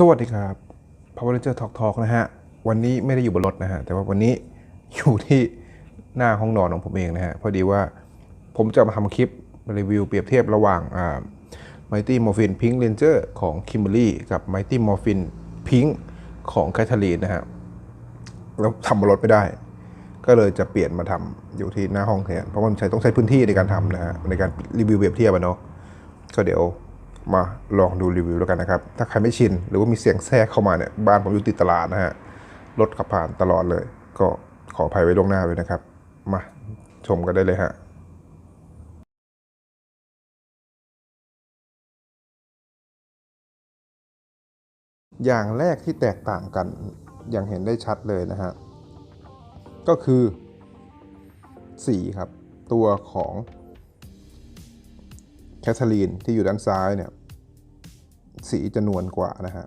สวัสดีครับ Power Ranger Talk Talk นะฮะ วันนี้ไม่ได้อยู่บนรถนะฮะ แต่ว่าวันนี้อยู่ที่หน้าห้องนอนของผมเองนะฮะ พอดีว่าผมจะมาทำคลิปรีวิวเปรียบเทียบระหว่างอ่า Mighty Morphin Pink Ranger ของ Kimberly กับ Mighty Morphin Pink ของ Catherine นะฮะ แล้วทำบนรถไม่ได้ ก็เลยจะเปลี่ยนมาทำอยู่ที่หน้าห้องแทนเพราะมันใช้ต้องใช้พื้นที่ในการทำนะฮะในการรีวิวเปรียบเทียบอะเนาะก็เดี๋ยว มาลองดูรีวิวแล้วกันนะครับ ถ้าใครไม่ชินหรือว่ามีเสียงแทรกเข้ามาเนี่ยบ้านผมอยู่ติดตลาดนะฮะรถขับผ่านตลอดเลย ก็ขออภัยไว้ล่วงหน้าเลยนะครับ มาชมกันได้เลยฮะอย่างแรกที่แตกต่างกันอย่างเห็นได้ชัดเลยนะฮะ ก็คือสีครับ ตัวของ แคทเธอรีนที่อยู่ด้านซ้ายเนี่ยสีจะนวลกว่านะฮะ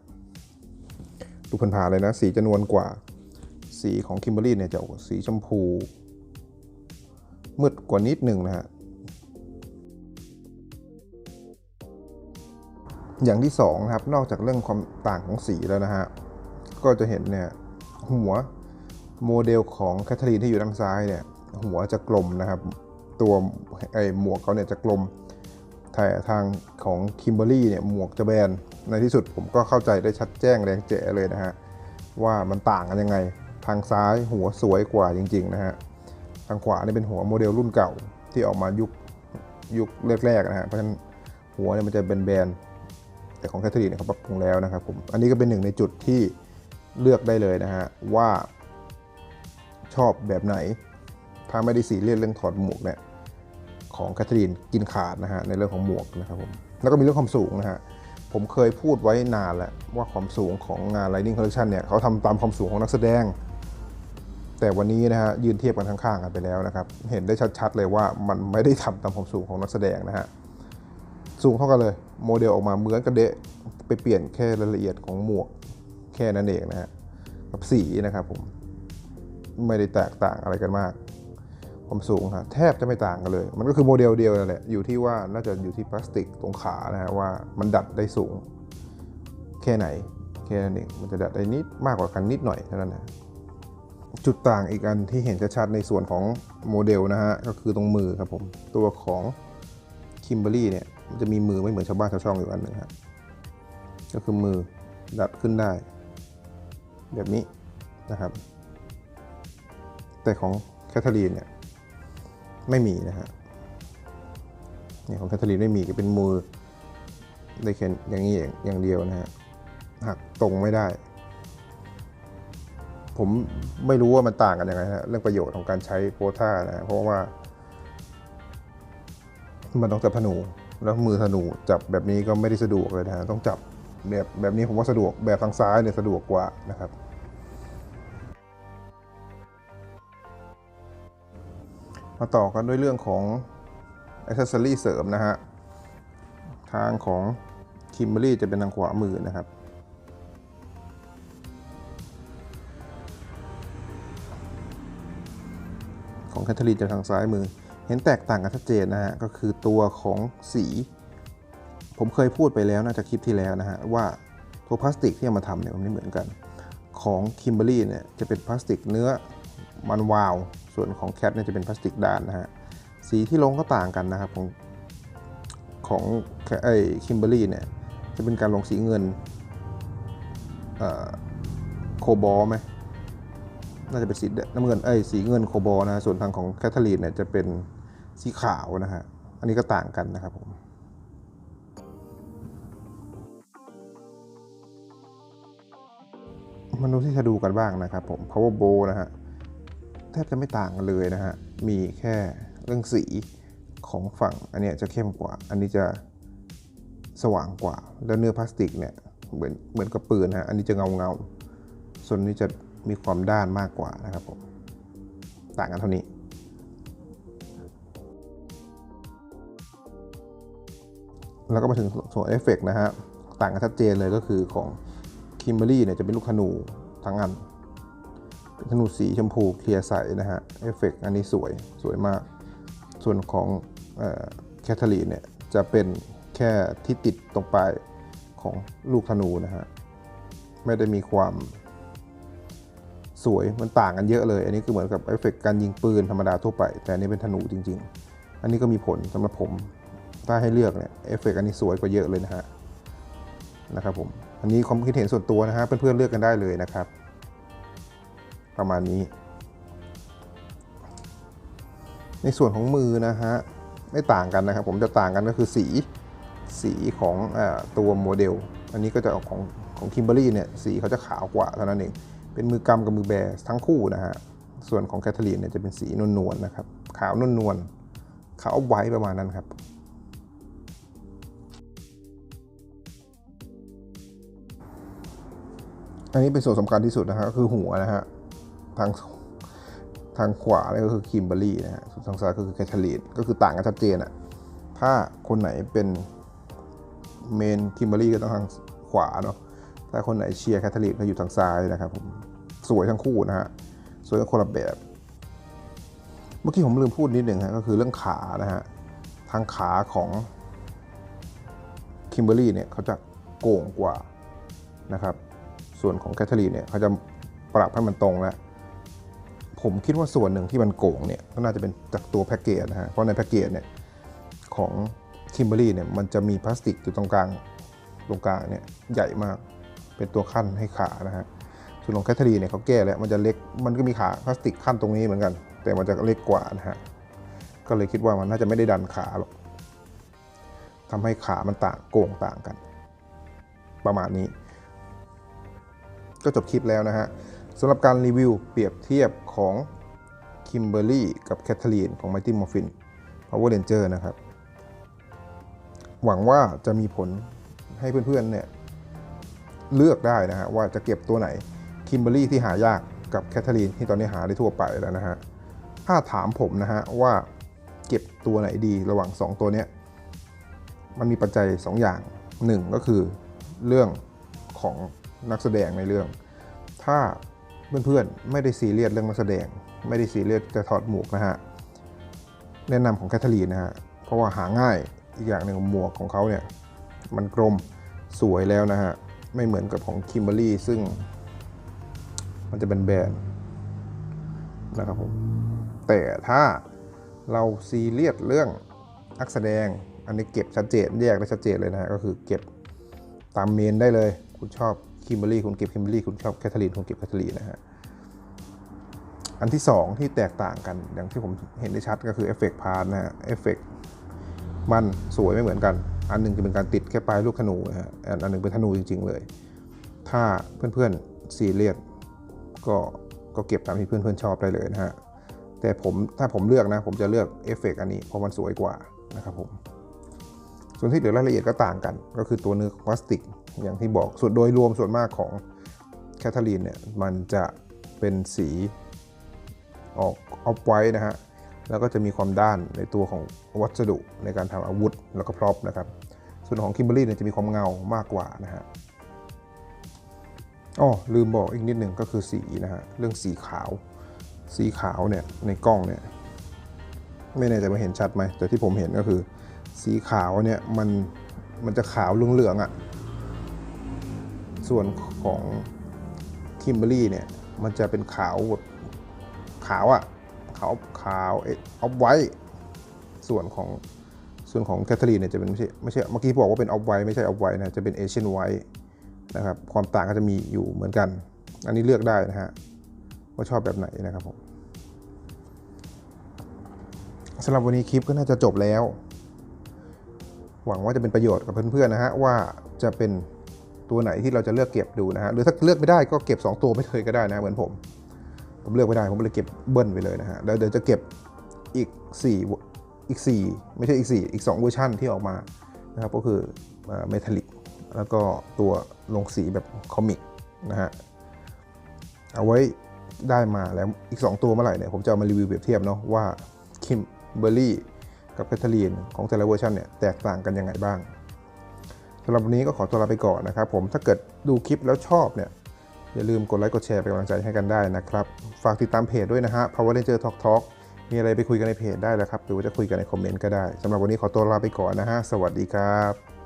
ดูพันผ่านๆเลยนะสีจะนวลกว่า สีของคิมเบอรี่เนี่ยจะสีชมพู มืดกว่านิดหนึ่งนะฮะอย่างที่สองนะครับนอกจากเรื่องความต่างของสีแล้วนะฮะก็จะเห็นเนี่ยหัวโมเดลของแคทเธอรีนที่อยู่ด้านซ้ายเนี่ยหัวจะกลมนะครับ ตัวไอหมวกเขาเนี่ยจะกลม ทางของคิมเบอรี่เนี่ยหมวกจะแบนในที่สุดผมก็เข้าใจได้ชัดแจ้งแรงแจ๋เลยนะฮะว่ามันต่างกันยังไง ทางซ้ายหัวสวยกว่าจริงๆนะฮะทางขวาเนี่ยเป็นหัวโมเดลรุ่นเก่าที่ออกมายุคยุคแรกๆนะฮะเพราะฉะนั้นหัวเนี่ยมันจะเป็นแบนๆแต่ของแคทเธอรีนเนี่ยเขาปรับปรุงแล้วนะครับผมอันนี้ก็เป็นหนึ่งในจุดที่เลือกได้เลยนะฮะว่าชอบแบบไหน ถ้าไม่ได้สีเรียสเรื่องถอดหมวกเนี่ย ของแคทเธอรีนกินขาดนะฮะในเรื่องของหมวกนะครับผมแล้วก็มีเรื่องความสูงนะฮะผมเคยพูดไว้นานแล้วว่าความสูงของงาน Lightning Collection เนี่ยเขาทำตามความสูงของนักแสดง แต่วันนี้นะฮะยืนเทียบกันข้างๆกันไปแล้วนะครับ เห็นได้ชัดๆเลยว่ามันไม่ได้ทำตามความสูงของนักแสดงนะฮะสูงเท่ากันเลย โมเดลออกมาเหมือนกันเดะไปเปลี่ยนแค่รายละเอียดของหมวกแค่นั้นเองนะฮะกับสีนะครับผมไม่ได้แตกต่างอะไรกันมาก ความสูงฮะแทบจะไม่ต่างกันเลย มันก็คือโมเดลเดียวนั่นแหละอยู่ที่ว่าน่าจะอยู่ที่พลาสติกตรงขานะฮะว่ามันดัดได้สูง แค่ไหนแค่นั้นเองมันจะดัดได้นิดมากกว่ากันนิดหน่อยเท่านั้นนะจุดต่างอีกอันที่เห็นชัดๆในส่วนของโมเดลนะฮะก็คือตรงมือครับผมตัวของคิมเบอรี่เนี่ยมันจะมีมือไม่เหมือนชาวบ้านชาวช่องอยู่อันหนึ่งฮะก็คือมือดัดขึ้นได้ แบบนี้นะครับ แต่ของแคทเธอรีนเนี่ย ไม่มีนะฮะเนี่ยของแคทเธอรีนไม่มีก็เป็นมือได้แค่อย่างนี้เองอย่างเดียวนะฮะหักตรงไม่ได้ ผมไม่รู้ว่ามันต่างกันยังไงฮะเรื่องประโยชน์ของการใช้โพท่านะเพราะว่า มันต้องจับธนู แล้วมือธนูจับแบบนี้ก็ไม่ได้สะดวกเลยนะฮะต้องจับแบบแบบนี้ผมว่าสะดวกแบบทางซ้ายเนี่ยสะดวกกว่านะครับ มาต่อกันด้วยเรื่องของอ c เซ s ซอรี่เสริมนะฮะ ทางของคิมเบอรี่จะเป็นทางขวามือนะครับ ของแคทเธอรีนจะทางซ้ายมือ เห็นแตกต่างกันชัดเจนนะฮะ ก็คือตัวของสี ผมเคยพูดไปแล้วน่าจะคลิปที่แล้วนะฮะ ว่าตัวพลาสติกที่เอามาทำเนี่ยมันไม่เหมือนกัน ของคิมเบอรี่เนี่ยจะเป็นพลาสติกเนื้อมันวาว ส่วนของแคทเนี่ยจะเป็นพลาสติกด้านนะฮะสีที่ลงก็ต่างกันนะครับของของไอ้คิมเบอรี่เนี่ยจะเป็นการลงสีเงินโคบอลไหมน่าจะเป็นสีน้ำเงินเอ้ยสีเงินโคบอลนะฮะส่วนทางของแคทเธอรีนเนี่ยจะเป็นสีขาวนะฮะอันนี้ก็ต่างกันนะครับผมมาดูที่จะดูกันบ้างนะครับผม power bow นะฮะ แทบจะไม่ต่างกันเลยนะฮะ มีแค่เรื่องสีของฝั่งอันนี้จะเข้มกว่า อันนี้จะสว่างกว่า แล้วเนื้อพลาสติกเนี่ยเหมือนเหมือนกับปืนฮะ อันนี้จะเงาเงา ส่วนนี้จะมีความด้านมากกว่านะครับผม ต่างกันเท่านี้แล้วก็มาถึงส่วนเอฟเฟกนะฮะ ต่างกันชัดเจนเลยก็คือของคิมเบอรี่เนี่ยจะเป็นลูกธนูทั้งอัน ธนูสีชมพูเคลียร์ใสนะฮะเอฟเฟกอันนี้สวยสวยมาก ส่วนของแคทเธอรีนเนี่ยจะเป็นแค่ที่ติดตรงปลายของลูกธนูนะฮะไม่ได้มีความสวยมันต่างกันเยอะเลย อันนี้คือเหมือนกับเอฟเฟกต์การยิงปืนธรรมดาทั่วไป แต่อันนี้เป็นธนูจริง ๆ อันนี้ก็มีผลสำหรับผม ถ้าให้เลือกเนี่ยเอฟเฟกต์อันนี้สวยกว่าเยอะเลยนะฮะนะครับผมอันนี้ความคิดเห็นส่วนตัวนะฮะเพื่อนๆเลือกกันได้เลยนะครับ ประมาณนี้ ในส่วนของมือนะฮะไม่ต่างกันนะครับ ผมจะต่างกันก็คือสีสีของอตัวโมเดล อันนี้ก็จะออกของของคิมเบอรี่เนี่ยสีเขาจะขาวกว่าเท่านั้นเอง เป็นมือกำกับมือแบร์ทั้งคู่นะฮะส่วนของแคทเธอรีนเนี่ยจะเป็นสีนวลๆนะครับ ขาวนวลนวลๆขาวไว้ประมาณนั้นครับอันนี้เป็นส่วนสำคัญที่สุดนะฮะก็คือหัวนะฮะ ทางทางขวาเนี่ยก็คือคิมเบอรี่นะฮะส่วนทางซ้ายก็คือแคทเธอรีนก็คือต่างกันชัดเจนอะถ้าคนไหนเป็นเมนคิมเบอรี่ก็ต้องทางขวาเนาะถ้าคนไหนเชียร์แคทเธอรีนก็อยู่ทางซ้ายนะครับผมสวยทั้งคู่นะฮะสวยกันคนละแบบ เมื่อกี้ผมลืมพูดนิดหนึ่งฮะก็คือเรื่องขานะฮะทางขาของคิมเบอรี่เนี่ยเขาจะโก่งกว่านะครับ ส่วนของแคทเธอรีนเนี่ยเขาจะปรับให้มันตรงแล้ว ผมคิดว่าส่วนหนึ่งที่มันโก่งเนี่ยก็น่าจะเป็นจากตัวแพ็กเกจนะฮะเพราะในแพ็กเกจเนี่ยของคิมเบอรี่เนี่ยมันจะมีพลาสติกอยู่ตรงกลางตรงกลางเนี่ยใหญ่มากเป็นตัวขั้นให้ขานะฮะส่วนของแคทเธอรีนเนี่ยเขาแก้แล้วมันจะเล็กมันก็มีขาพลาสติกขั้นตรงนี้เหมือนกัน แต่มันจะเล็กกว่านะฮะก็เลยคิดว่ามันน่าจะไม่ได้ดันขาหรอกทำให้ขามันต่างโก่งต่างกัน ประมาณนี้ ก็จบคลิปแล้วนะฮะ สำหรับการรีวิวเปรียบเทียบของคิมเบอร์รี่กับแคทเธอรีนของ Mighty Morphin Power Ranger นะครับ หวังว่าจะมีผลให้เพื่อนๆเนี่ยเลือกได้นะฮะว่าจะเก็บตัวไหนคิมเบอร์รี่ที่หายากกับแคทเธอรีนที่ตอนนี้หาได้ทั่วไปแล้วนะฮะ ถ้าถามผมนะฮะว่าเก็บตัวไหนดีระหว่าง 2 ตัวเนี้ยมันมีปัจจัย 2 อย่าง 1 ก็คือเรื่องของนักแสดงในเรื่อง ถ้า เพื่อนๆ ไม่ได้ซีเรียสเรื่องนักแสดง ไม่ได้ซีเรียสจะถอดหมวกนะฮะ แนะนำของแคทเธอรีนนะฮะ เพราะว่าหาง่ายอีกอย่างหนึ่งหมวกของเขาเนี่ย มันกลมสวยแล้วนะฮะ ไม่เหมือนกับของคิมเบอรี่ซึ่ง มันจะเป็นแบนๆนะครับผม แต่ถ้าเราซีเรียสเรื่องนักแสดง อันนี้เก็บชัดเจนแยกได้ชัดเจนเลยนะฮะก็คือเก็บตามเมนได้เลย คุณชอบ คิมเบอรี่คุณเก็บคิมเบอรี่คุณชอบแคทเธอรีนคุณเก็บแคทเธอรีนนะฮะอันที่ 2 ที่แตกต่างกันอย่างที่ผมเห็นได้ชัดก็คือเอฟเฟกต์พาร์นะฮะเอฟเฟกต์มันสวยไม่เหมือนกัน อันหนึงจะเป็นการติดแค่ปลายลูกธนูนะฮะอันหนึงเป็นธนูจริง ๆ เลย ถ้าเพื่อนๆซีเรียสก็ก็เก็บตามที่เพื่อนๆชอบได้เลยนะฮะแต่ผมถ้าผมเลือกนะผมจะเลือกเอฟเฟกต์อันนี้เพราะมันสวยกว่านะครับผม ส่วนที่เหลือรายละเอียดก็ต่างกัน ก็คือตัวเนื้อพลาสติกอย่างที่บอกส่วนโดยรวมส่วนมากของแคทเธอรีนเนี่ยมันจะเป็นสีออกออฟไวท์นะฮะแล้วก็จะมีความด้านในตัวของวัสดุในการทำอาวุธแล้วก็พร็อพนะครับ ส่วนของคิมเบอรี่เนี่ยจะมีความเงามากกว่านะฮะอ๋อลืมบอกอีกนิดหนึ่งก็คือสีนะฮะเรื่องสีขาว สีขาวเนี่ยในกล้องเนี่ยไม่แน่ใจว่าเห็นชัดไหมแต่ที่ผมเห็นก็คือ สีขาวเนี่ยมันมันจะขาวเหลืองๆอะ่ะ ส่วนของคิมเบอรี่เนี่ยมันจะเป็นขาวแบบขาวอะ่ะขาวขาวเออฟไวส่วนของส่วนของแคทเธอรีนเนี่ยจะเป็นไม่ใช่ไม่ใช่เมื่อกี้บอกว่าเป็นออฟไวไม่ใช่ออฟไวนะจะเป็นเอเชียนไวท์นะครับความต่างก็จะมีอยู่เหมือนกัน อันนี้เลือกได้นะฮะว่าชอบแบบไหนนะครับผมสำหรับวันนี้คลิปก็น่าจะจบแล้ว หวังว่าจะเป็นประโยชน์กับเพื่อนๆนะฮะว่าจะเป็นตัวไหนที่เราจะเลือกเก็บดูนะฮะหรือถ้าเลือกไม่ได้ก็เก็บ 2 ตัวไม่เคยก็ได้นะเหมือนผม ผมเลือกไม่ได้ผมเลยเก็บเบิ้ลไปเลยนะฮะแล้วเดี๋ยวจะเก็บอีก 4 อีก 4 ไม่ใช่อีก 4 อีก 2 เวอร์ชันที่ออกมานะครับก็คือเมทัลลิกแล้วก็ตัวลงสีแบบคอมิกนะฮะเอาไว้ได้มาแล้วอีก 2 ตัวเมื่อไหร่เนี่ยผมจะเอามารีวิวเปรียบเทียบเนาะว่าคิมเบอร์รี่ กับแคทเธอรีนของแต่ละเวอร์ชันเนี่ยแตกต่างกันยังไงบ้างสำหรับวันนี้ก็ขอตัวลาไปก่อนนะครับผมถ้าเกิดดูคลิปแล้วชอบเนี่ยอย่าลืมกดไลค์กดแชร์เป็นกำลังใจให้กันได้นะครับ ฝากติดตามเพจด้วยนะฮะ Power Ranger Talk Talk มีอะไรไปคุยกันในเพจได้แล้วครับ หรือว่าจะคุยกันในคอมเมนต์ก็ได้สำหรับวันนี้ขอตัวลาไปก่อนนะฮะ สวัสดีครับ